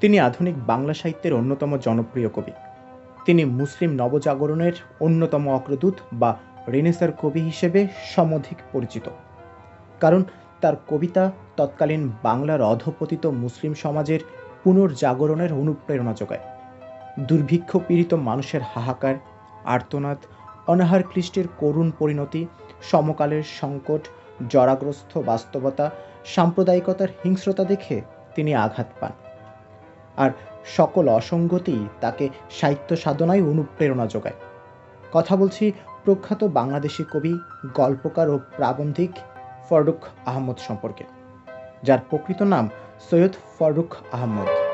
তিনি আধুনিক বাংলা সাহিত্যের অন্যতম জনপ্রিয় কবি। তিনি মুসলিম নবজাগরণের অন্যতম অগ্রদূত বা রেনেসার কবি হিসেবে সমধিক পরিচিত। কারণ তার কবিতা তৎকালীন বাংলার অধপতিত মুসলিম সমাজের পুনর্জাগরণের অনুপ্রেরণা যোগায়। দুর্ভিক্ষ পীড়িত মানুষের হাহাকার, আর্তনাদ, অনাহার ক্লিষ্টের করুণ পরিণতি, সমকালের সংকট জরাগ্রস্ত বাস্তবতা, সাম্প্রদায়িকতার হিংস্রতা দেখে তিনি আঘাত পান। আর সকল অসঙ্গতি তাকে সাহিত্য সাধনায় অনুপ্রেরণা যোগায়। কথা বলছি প্রখ্যাত বাংলাদেশি কবি, গল্পকার ও প্রাবন্ধিক ফররুখ আহমদ সম্পর্কে, যার প্রকৃত নাম সৈয়দ ফররুখ আহমদ।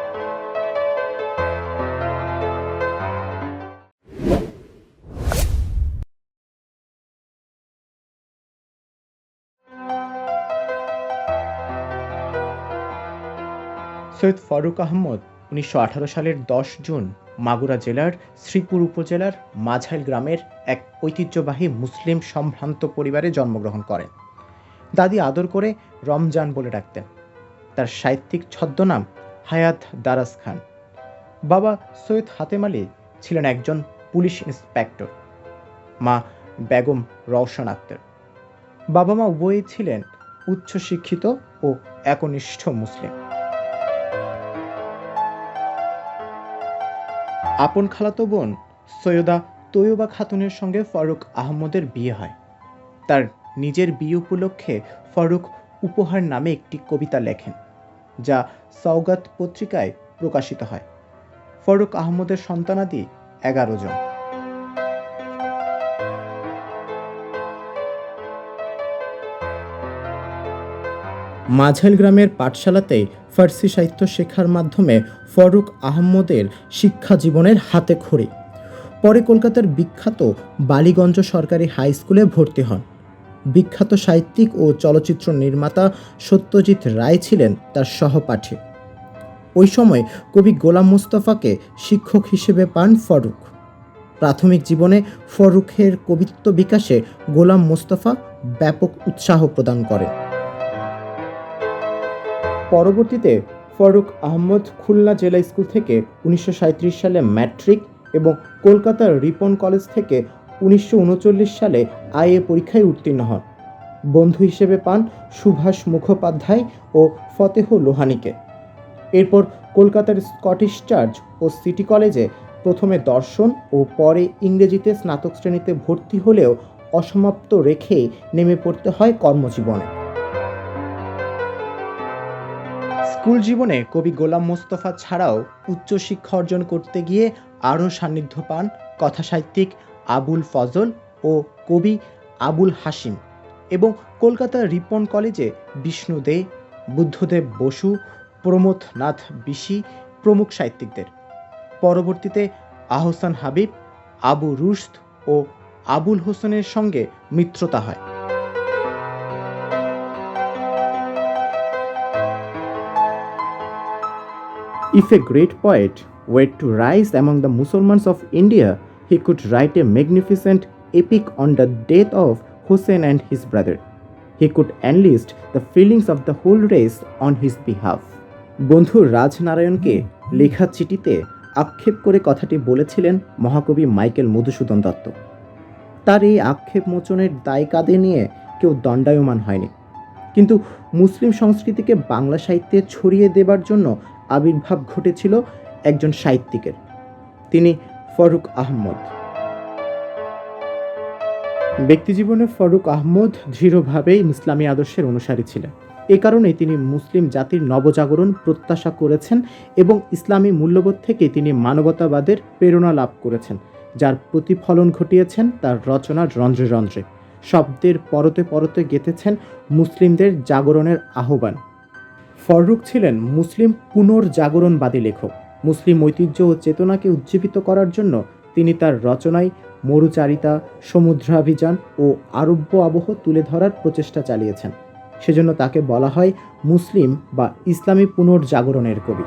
সৈয়দ ফারুক আহমদ, উনিশশো আঠারো সালের দশ জুন মাগুরা জেলার শ্রীপুর উপজেলার মাঝাইল গ্রামের এক ঐতিহ্যবাহী মুসলিম সম্ভ্রান্ত পরিবারে জন্মগ্রহণ করেন। দাদি আদর করে রমজান বলে ডাকতেন। তার সাহিত্যিক ছদ্মনাম হায়াত দারাস খান। বাবা সৈয়দ হাতেম আলী ছিলেন একজন পুলিশ ইন্সপেক্টর। মা বেগম রওশন আক্তার। বাবা মা উভয়ই ছিলেন উচ্চশিক্ষিত ও একনিষ্ঠ মুসলিম। আপন খালাতো বোন সৈয়দা তৈয়বা খাতুনের সঙ্গে ফারুক আহমদের বিয়ে হয়। তার নিজের বিয়ে উপলক্ষে ফারুক উপহার নামে একটি কবিতা লেখেন, যা সওগাত পত্রিকায় প্রকাশিত হয়। ফারুক আহমদের সন্তানাদি এগারো জন। মাঝাইল গ্রামের পাঠশালাতে ফার্সি সাহিত্য শেখার মাধ্যমে ফরুক আহমদের শিক্ষা জীবনের হাতে খড়ি। পরে কলকাতার বিখ্যাত বালিগঞ্জ সরকারি হাই স্কুলে ভর্তি হন। বিখ্যাত সাহিত্যিক ও চলচ্চিত্র নির্মাতা সত্যজিৎ রায় ছিলেন তার সহপাঠী। ওই সময় কবি গোলাম মুস্তফাকে শিক্ষক হিসেবে পান ফরুক। প্রাথমিক জীবনে ফরুখের কবিত্ব বিকাশে গোলাম মুস্তফা ব্যাপক উৎসাহ প্রদান করেন। পরবর্তীতে ফরুক আহমদ খুলনা জেলা স্কুল থেকে উনিশশো সাঁইত্রিশ সালে ম্যাট্রিক এবং কলকাতার রিপন কলেজ থেকে উনিশশো উনচল্লিশ সালে আইএ পরীক্ষায় উত্তীর্ণ হন। বন্ধু হিসেবে পান সুভাষ মুখোপাধ্যায় ও ফতেহ লোহানিকে। এরপর কলকাতার স্কটিশ চার্চ ও সিটি কলেজে প্রথমে দর্শন ও পরে ইংরেজিতে স্নাতক শ্রেণীতে ভর্তি হলেও অসমাপ্ত রেখে নেমে পড়তে হয় কর্মজীবনে। স্কুল জীবনে কবি গোলাম মোস্তফা ছাড়াও উচ্চশিক্ষা অর্জন করতে গিয়ে আরও সান্নিধ্য পান কথাসাহিত্যিক আবুল ফজল ও কবি আবুল হাসিম এবং কলকাতার রিপন কলেজে বিষ্ণু দে, বুদ্ধদেব বসু প্রমোদনাথ বিশি প্রমুখ সাহিত্যিকদের। পরবর্তীতে আহসান হাবিব, আবু রুশদ ও আবুল হোসেনের সঙ্গে মিত্রতা হয়। If a great poet were to rise among the Muslims of India, he could write a magnificent epic on the death of Hussein and his brother. He could enlist the feelings of the whole race on his behalf. বন্ধু রাজনারায়ণকে লেখা চিঠিতে আক্ষেপ করে কথাটি বলেছিলেন মহাকবি Michael Madhusudan Dutta তার এই আক্ষেপ মোচনের দায় কাঁধে নিয়ে কেউ দণ্ডায়মান হয়নি কিন্তু মুসলিম সংস্কৃতিকে বাংলা সাহিত্যে ছড়িয়ে দেবার জন্য আবির্ভাব ঘটেছিল একজন সাহিত্যিকের, তিনি ফরুক আহমদ। ব্যক্তিজীবনে ফরুক আহমদ দৃঢ়ভাবেই ইসলামী আদর্শের অনুসারী ছিলেন। এ কারণে তিনি মুসলিম জাতির নবজাগরণ প্রত্যাশা করেছেন এবং ইসলামী মূল্যবোধ থেকে তিনি মানবতাবাদের প্রেরণা লাভ করেছেন, যার প্রতিফলন ঘটিয়েছেন তার রচনার রন্ধ্রে রন্ধ্রে। শব্দের পরতে পরতে গেঁথেছেন মুসলিমদের জাগরণের আহ্বান। ফররুখ ছিলেন মুসলিম পুনর্জাগরণবাদী লেখক। মুসলিম ঐতিহ্য ও চেতনাকে উজ্জীবিত করার জন্য তিনি তার রচনায় মরুচারিতা, সমুদ্রাভিযান ও আরব্য আবহ তুলে ধরার প্রচেষ্টা চালিয়েছেন। সেজন্য তাকে বলা হয় মুসলিম বা ইসলামী পুনর্জাগরণের কবি।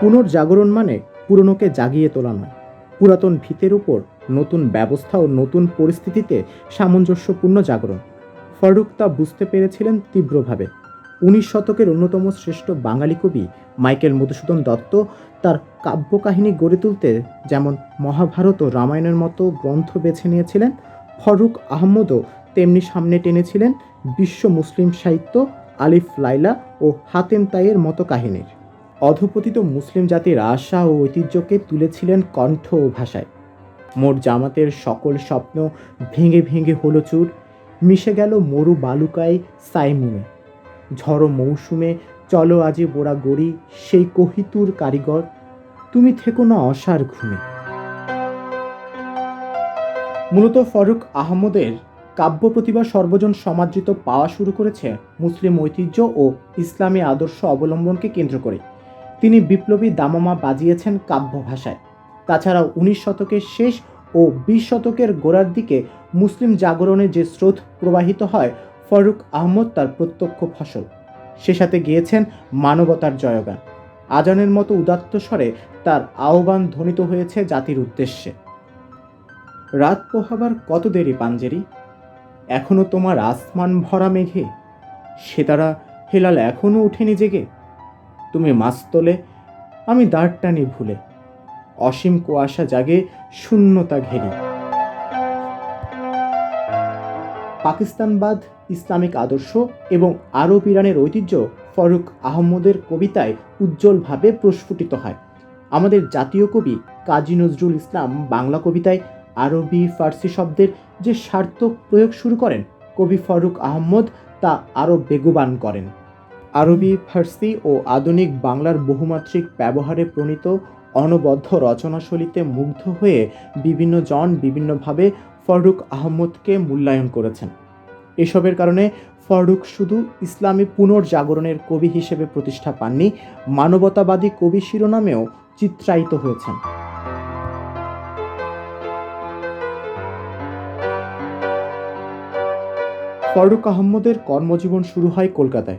পুনর্জাগরণ মানে পুরনোকে জাগিয়ে তোলা নয়। পুরাতন ভিতের উপর নতুন ব্যবস্থা ও নতুন পরিস্থিতিতে সামঞ্জস্যপূর্ণ জাগরণ। ফারুক তা বুঝতে পেরেছিলেন তীব্রভাবে। উনিশ শতকের অন্যতম শ্রেষ্ঠ বাঙালি কবি মাইকেল মধুসূদন দত্ত তার কাব্যকাহিনী গড়ে তুলতে যেমন মহাভারত ও রামায়ণের মতো গ্রন্থ বেছে নিয়েছিলেন, ফরুক আহমদও তেমনি সামনে টেনেছিলেন বিশ্ব মুসলিম সাহিত্য, আলিফ লাইলা ও হাতেম তাইয়ের মতো কাহিনীর। অধপতিত মুসলিম জাতির আশা ও ঐতিহ্যকে তুলেছিলেন কণ্ঠ ও ভাষায়। মোট জামাতের সকল স্বপ্ন ভেঙে ভেঙে হলো চুর মিশে গেল মরু বালুকায় সাইমুমে। ঝড়ো মৌসুমে, চলো আজি বোড়া গড়ি, সেই কহিতুর কারিগর, তুমি থেকো না অসার ঘুমে। মূলত ফারুক আহমদের কাব্য প্রতিভা সর্বজন সমাদৃত পাওয়া শুরু করেছে মুসলিম ঐতিহ্য ও ইসলামী আদর্শ অবলম্বনকে কেন্দ্র করে। তিনি বিপ্লবী দামামা বাজিয়েছেন কাব্য ভাষায়। তাছাড়াও উনিশ শতকের শেষ ও বিশ শতকের গোড়ার দিকে মুসলিম জাগরণের যে স্রোত প্রবাহিত হয়, ফরুক আহমদ তার প্রত্যক্ষ ফসল। সে সাথে গিয়েছেন মানবতার জয়গান। আজানের মতো উদাত্ত স্বরে তার আহ্বান ধ্বনিত হয়েছে জাতির উদ্দেশ্যে। রাত পোহাবার কত দেরি পাঞ্জেরি? এখনও তোমার আসমান ভরা মেঘে। সে তারা হেলাল এখনও ওঠেনি জেগে। তুমি মাছ তোলে আমি দাঁড় টানি ভুলে। অসীম কুয়াশা জাগে শূন্যতা ঘেরি। পাকিস্তানবাদ, ইসলামিক আদর্শ এবং আরব ইরানের ঐতিহ্য ফরুক আহমদের কবিতায় উজ্জ্বলভাবে প্রস্ফুটিত হয়। আমাদের জাতীয় কবি কাজী নজরুল ইসলাম বাংলা কবিতায় আরবি, ফার্সি শব্দের যে সার্থক প্রয়োগ শুরু করেন, কবি ফারুক আহমদ তা আরও বেগবান করেন। আরবি, ফার্সি ও আধুনিক বাংলার বহুমাত্রিক ব্যবহারে প্রণীত অনবদ্য রচনাশৈলীতে মুগ্ধ হয়ে বিভিন্ন জন বিভিন্নভাবে ফরুক আহমদকে মূল্যায়ন করেছেন। এসবের কারণে ফরুক শুধু ইসলামী পুনর্জাগরণের কবি হিসেবে প্রতিষ্ঠা পাননি, মানবতাবাদী কবি শিরোনামেও চিত্রায়িত হয়েছেন। ফরুক আহমদের কর্মজীবন শুরু হয় কলকাতায়।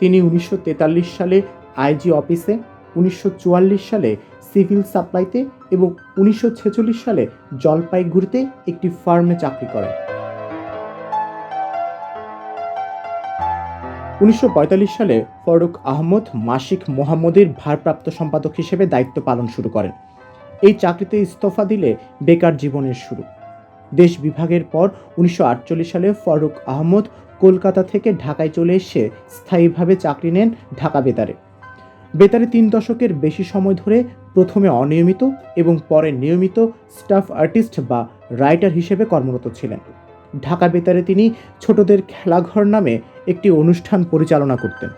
তিনি উনিশশো তেতাল্লিশ সালে আইজি অফিসে, উনিশশো চুয়াল্লিশ সালে সিভিল সাপ্লাইতে এবং উনিশশো ছেচল্লিশ সালে জলপাইগুড়িতে একটি ফার্মে চাকরি করেন। উনিশশো পঁয়তাল্লিশ সালে ফরুক আহমদ মাসিক মোহাম্মদের ভারপ্রাপ্ত সম্পাদক হিসেবে দায়িত্ব পালন শুরু করেন। এই চাকরিতে ইস্তফা দিলে বেকার জীবনের শুরু। দেশ বিভাগের পর উনিশশো আটচল্লিশ সালে ফরুক আহমদ কলকাতা থেকে ঢাকায় চলে এসে স্থায়ীভাবে চাকরি নেন ঢাকা বেতারে। বেতারে তিন দশকের বেশি সময় ধরে প্রথমে অনিয়মিত এবং পরে নিয়মিত স্টাফ আর্টিস্ট বা রাইটার হিসেবে কর্মরত ছিলেন। ঢাকা বেতারে তিনি ছোটদের খেলাঘর নামে একটি অনুষ্ঠান পরিচালনা করতেন।